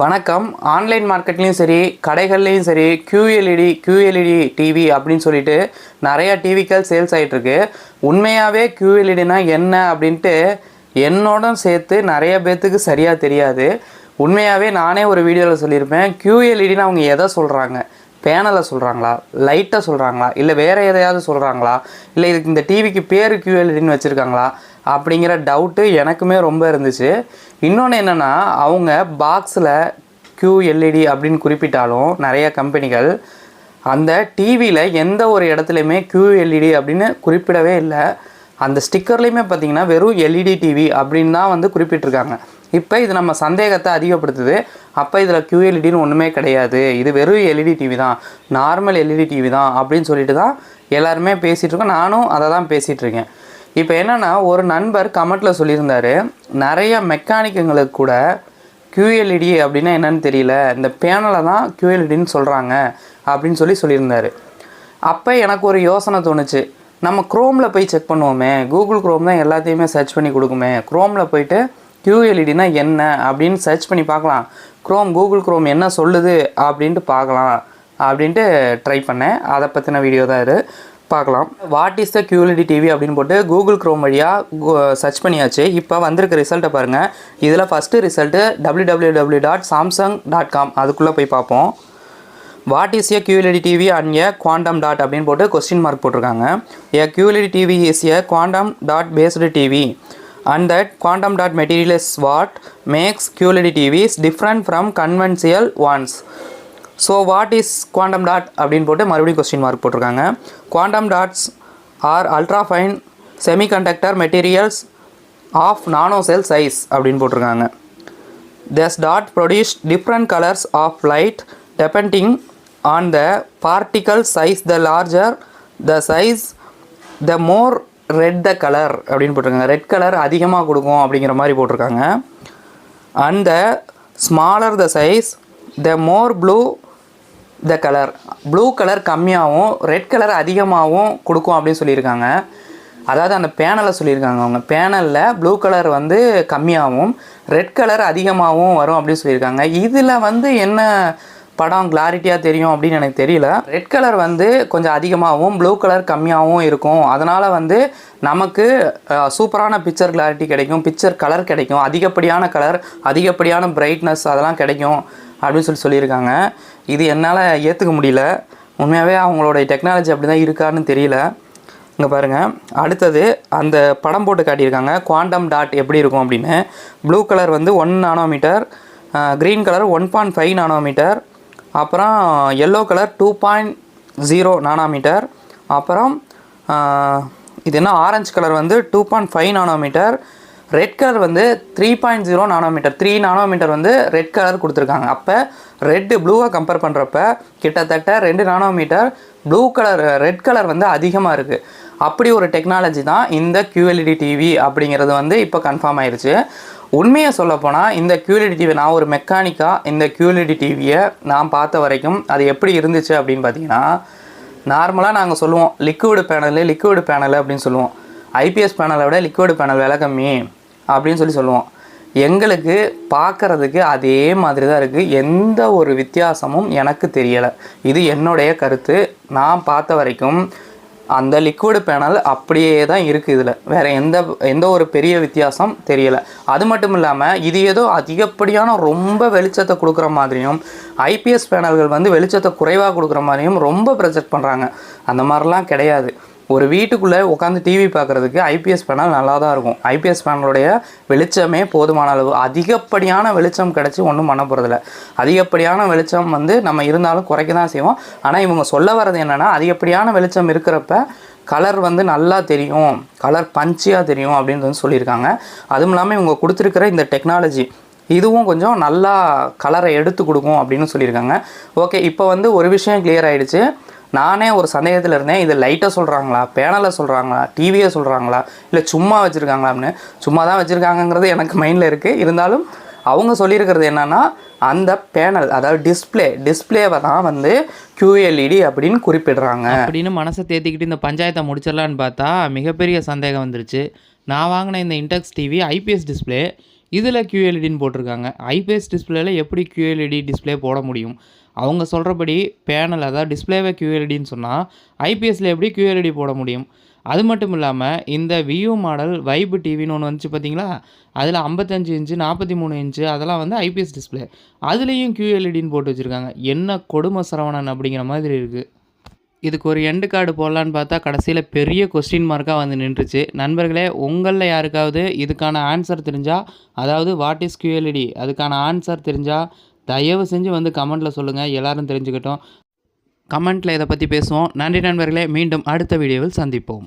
வணக்கம். ஆன்லைன் மார்க்கெட்லேயும் சரி கடைகள்லேயும் சரி கியூஎல்இடி கியூஎல்இடி டிவி அப்படின்னு சொல்லிட்டு நிறையா டிவிக்கள் சேல்ஸ் ஆகிட்டுருக்கு உண்மையாகவே கியூஎல்இடினா என்ன அப்படின்ட்டு என்னோட சேர்த்து நிறைய பேர்த்துக்கு சரியாக தெரியாது. உண்மையாகவே நானே ஒரு வீடியோவில் சொல்லியிருப்பேன் QLEDனா அவங்க எதை சொல்கிறாங்க பேனலை சொல்கிறாங்களா லைட்டை சொல்கிறாங்களா இல்லை வேறு எதையாவது சொல்கிறாங்களா இல்லை இதுக்கு இந்த டிவிக்கு பேர் கியூஎல்இடின்னு வச்சுருக்காங்களா? அப்படிங்கிற டவுட்டு எனக்குமே ரொம்ப இருந்துச்சு. இன்னொன்று என்னென்னா அவங்க பாக்ஸில் QLED அப்படின்னு குறிப்பிட்டாலும் நிறைய கம்பெனிகள் அந்த டிவியில் எந்த ஒரு இடத்துலையுமே QLED அப்படின்னு குறிப்பிடவே இல்லை. அந்த ஸ்டிக்கர்லேயுமே பார்த்திங்கன்னா வெறும் எல்இடி டிவி அப்படின்னு தான் வந்து குறிப்பிட்டிருக்காங்க. இப்போ இது நம்ம சந்தேகத்தை அதிகப்படுத்துது. அப்போ இதில் க்யூஎல்இடின்னு ஒன்றுமே கிடையாது. இது வெறும் எல்இடி டிவி தான். நார்மல் எல்இடி டிவி தான் அப்படின்னு சொல்லிட்டு தான் எல்லாருமே பேசிகிட்ருக்கோம் நானும் அதை தான் பேசிகிட்ருக்கேன் இப்போ என்னென்னா ஒரு நண்பர் கமெண்ட்டில் சொல்லியிருந்தார் நிறைய மெக்கானிக்குங்களுக்கு கூட கியூஎல்இடி அப்படின்னா என்னன்னு தெரியல இந்த பேனலை தான் கியூஎல்இடின்னு சொல்கிறாங்க அப்படின்னு சொல்லி சொல்லியிருந்தார். அப்போ எனக்கு ஒரு யோசனை தோணுச்சு. நம்ம குரோமில் போய் செக் பண்ணுவோமே கூகுள் குரோம் தான் எல்லாத்தையுமே சர்ச் பண்ணி கொடுக்குமே குரோமில் போயிட்டு கியூஎல்இடினா என்ன அப்படின்னு சர்ச் பண்ணி பார்க்கலாம். குரோம் கூகுள் குரோம் என்ன சொல்லுது அப்படின்ட்டு பார்க்கலாம் அப்படின்ட்டு ட்ரை பண்ணேன். அதை பற்றின வீடியோ தான் இது. பார்க்கலாம். What is the QLED TV அப்படின்னு போட்டு கூகுள் க்ரோம் வழியாக சர்ச் பண்ணியாச்சு. இப்போ வந்திருக்க ரிசல்ட்டை பாருங்கள் இதில் first result W W W dot Samsung dot com அதுக்குள்ளே போய் பார்ப்போம். What is a QLED TV and a quantum dot அப்படின்னு போட்டு கொஸ்டின் மார்க் போட்டிருக்காங்க. A QLED TV is a quantum dot based TV and that quantum dot material is what makes QLED TVs different from conventional ones so what is quantum dot அப்படின்னு போட்டு மறுபடியும் question mark போட்டிருக்காங்க. Quantum dots are ultra fine semiconductor materials of nano cell size அப்படின்னு போட்டிருக்காங்க. Thus dot produce different colours of light depending on the particle size the larger the size the more red the colour அப்படின்னு போட்டிருக்காங்க. Red colour அதிகமாக கொடுக்கும் அப்படிங்கிற மாதிரி போட்டிருக்காங்க. And the smaller the size the more blue the colour blue colour கம்மியாகவும் red colour அதிகமாகவும் கொடுக்கும் அப்படின்னு சொல்லியிருக்காங்க. அதாவது அந்த பேனலை சொல்லியிருக்காங்க அவங்க. பேனலில் ப்ளூ கலர் வந்து கம்மியாகவும் ரெட் கலர் அதிகமாகவும் வரும் அப்படின்னு சொல்லியிருக்காங்க. இதில் வந்து என்ன படம் கிளாரிட்டியாக தெரியும் அப்படின்னு எனக்கு தெரியல. ரெட் கலர் வந்து கொஞ்சம் அதிகமாகவும் ப்ளூ கலர் கம்மியாகவும் இருக்கும். அதனால் வந்து நமக்கு சூப்பரான பிக்சர் கிளாரிட்டி கிடைக்கும் பிக்சர் கலர் கிடைக்கும். அதிகப்படியான கலர் அதிகப்படியான பிரைட்னஸ் அதெல்லாம் கிடைக்கும் அப்படின்னு சொல்லி சொல்லியிருக்காங்க. இது என்னால் ஏற்றுக்க முடியல. உண்மையாகவே அவங்களோட டெக்னாலஜி அப்படி தான் இருக்கான்னு தெரியல. இங்கே பாருங்கள் அடுத்தது அந்த படம் போட்டு காட்டியிருக்காங்க. குவாண்டம் டாட் எப்படி இருக்கும் அப்படின்னு. ப்ளூ கலர் வந்து one nanometre green colour one point five nanometre அப்புறம் yellow colour two point zero nanometre அப்புறம் இது என்ன ஆரஞ்சு கலர் வந்து two point five nanometre red colour வந்து three point zero nanometre three nanometre வந்து ரெட் கலர் கொடுத்துருக்காங்க. அப்போ ரெட்டு ப்ளூவை கம்பேர் பண்ணுறப்ப கிட்டத்தட்ட ரெண்டு nanometre blue colour red colour வந்து அதிகமாக இருக்குது அப்படி ஒரு டெக்னாலஜி தான் இந்த கியூஎல்இடி டிவி அப்படிங்கிறது வந்து இப்போ கன்ஃபார்ம் ஆயிடுச்சு உண்மையை சொல்லப்போனால் இந்த QLED டிவி நான் ஒரு மெக்கானிக்காக இந்த QLED டிவியை நான் பார்த்த வரைக்கும் அது எப்படி இருந்துச்சு அப்படின்னு பார்த்தீங்கன்னா நார்மலாக நாங்கள் சொல்லுவோம் லிக்விடு பேனலு லிக்விடு பேனல் அப்படின்னு சொல்லுவோம். ஐபிஎஸ் பேனலை விட லிக்விடு பேனல் விலை கம்மி அப்படின்னு சொல்லி சொல்லுவோம். எங்களுக்கு பார்க்குறதுக்கு அதே மாதிரி தான் இருக்குது எந்த ஒரு வித்தியாசமும் எனக்கு தெரியலை. இது என்னுடைய கருத்து. நான் பார்த்த வரைக்கும் அந்த லிக்விடு பேனல் அப்படியே தான் இருக்குது இதில். வேறு எந்த எந்த ஒரு பெரிய வித்தியாசம் தெரியலை. அது மட்டும் இல்லாமல் இது ஏதோ அதிகப்படியான ரொம்ப வெளிச்சத்தை கொடுக்குற மாதிரியும் ஐபிஎஸ் பேனல்கள் வந்து வெளிச்சத்தை குறைவாக கொடுக்குற மாதிரியும் ரொம்ப ப்ரொஜெக்ட் பண்ணுறாங்க அந்த மாதிரிலாம் கிடையாது. ஒரு வீட்டுக்குள்ளே உட்காந்து டிவி பார்க்குறதுக்கு ஐபிஎஸ் பேனல் நல்லா தான் இருக்கும். ஐபிஎஸ் பேனலுடைய வெளிச்சமே போதுமான அளவு. அதிகப்படியான வெளிச்சம் கிடச்சி ஒன்றும் பண்ண போகிறதில்ல அதிகப்படியான வெளிச்சம் வந்து நம்ம இருந்தாலும் குறைக்க தான் செய்வோம். ஆனால் இவங்க சொல்ல வர்றது என்னென்னா அதிகப்படியான வெளிச்சம் இருக்கிறப்ப கலர் வந்து நல்லா தெரியும். கலர் பஞ்சியாக தெரியும் அப்படின்னு வந்து சொல்லியிருக்காங்க. அதுவும் இல்லாமல் இவங்க கொடுத்துருக்கிற இந்த டெக்னாலஜி இதுவும் கொஞ்சம் நல்லா கலரை எடுத்து கொடுக்கும் அப்படின்னு சொல்லியிருக்காங்க. ஓகே இப்போ வந்து ஒரு விஷயம் கிளியர் ஆகிடுச்சு நானே ஒரு சந்தேகத்தில் இருந்தேன் இது லைட்டை சொல்கிறாங்களா பேனலை சொல்கிறாங்களா டிவியை சொல்கிறாங்களா இல்லை சும்மா வச்சுருக்காங்களா அப்படின்னு சும்மா தான் வச்சுருக்காங்கங்கிறது எனக்கு மைண்டில் இருக்குது இருந்தாலும் அவங்க சொல்லியிருக்கிறது என்னன்னா அந்த பேனல் அதாவது டிஸ்ப்ளே டிஸ்பிளேவை தான் வந்து கியூஎல்இடி அப்படின்னு குறிப்பிடுறாங்க. அப்படின்னு மனசை தேத்திக்கிட்டு இந்த பஞ்சாயத்தை முடிச்சிடலான்னு பார்த்தா மிகப்பெரிய சந்தேகம் வந்துருச்சு. நான் வாங்கின இந்த இன்டெக்ஸ் டிவி ஐபிஎஸ் டிஸ்ப்ளே இதில் கியூஎல்இடின்னு போட்டிருக்காங்க. ஐபிஎஸ் டிஸ்பிளேல எப்படி கியூஎல்இடி டிஸ்ப்ளே போட முடியும்? அவங்க சொல்கிறபடி பேனல் அதாவது டிஸ்பிளேவை கியூஎல்இடின்னு சொன்னால் ஐபிஎஸ்ல எப்படி கியூஎல்இடி போட முடியும்? அது மட்டும் இல்லாமல் இந்த வியூ மாடல் வைப் டிவின்னு ஒன்று வந்துச்சு பார்த்தீங்களா? அதில் ஐம்பத்தஞ்சு இன்ச்சு நாற்பத்தி மூணு இன்ச்சு அதெல்லாம் வந்து ஐபிஎஸ் டிஸ்ப்ளே அதுலேயும் கியூஎல்இடின்னு போட்டு வச்சுருக்காங்க. என்ன கொடுமை சரவணன் அப்படிங்கிற மாதிரி இருக்குது இதுக்கு ஒரு எண்டு கார்டு போடலான்னு பார்த்தா கடைசியில் பெரிய கொஸ்டின் மார்க்காக வந்து நின்றுச்சு. நண்பர்களே உங்களில் யாருக்காவது இதுக்கான ஆன்சர் தெரிஞ்சால் அதாவது வாட் இஸ் கியூஎல்இடி அதுக்கான ஆன்சர் தெரிஞ்சால் தயவு செஞ்சு வந்து கமெண்ட்டில் சொல்லுங்கள் எல்லோரும் தெரிஞ்சுக்கிட்டோம். கமெண்ட்டில் இதை பற்றி பேசுவோம். நன்றி நண்பர்களே மீண்டும் அடுத்த வீடியோவில் சந்திப்போம்.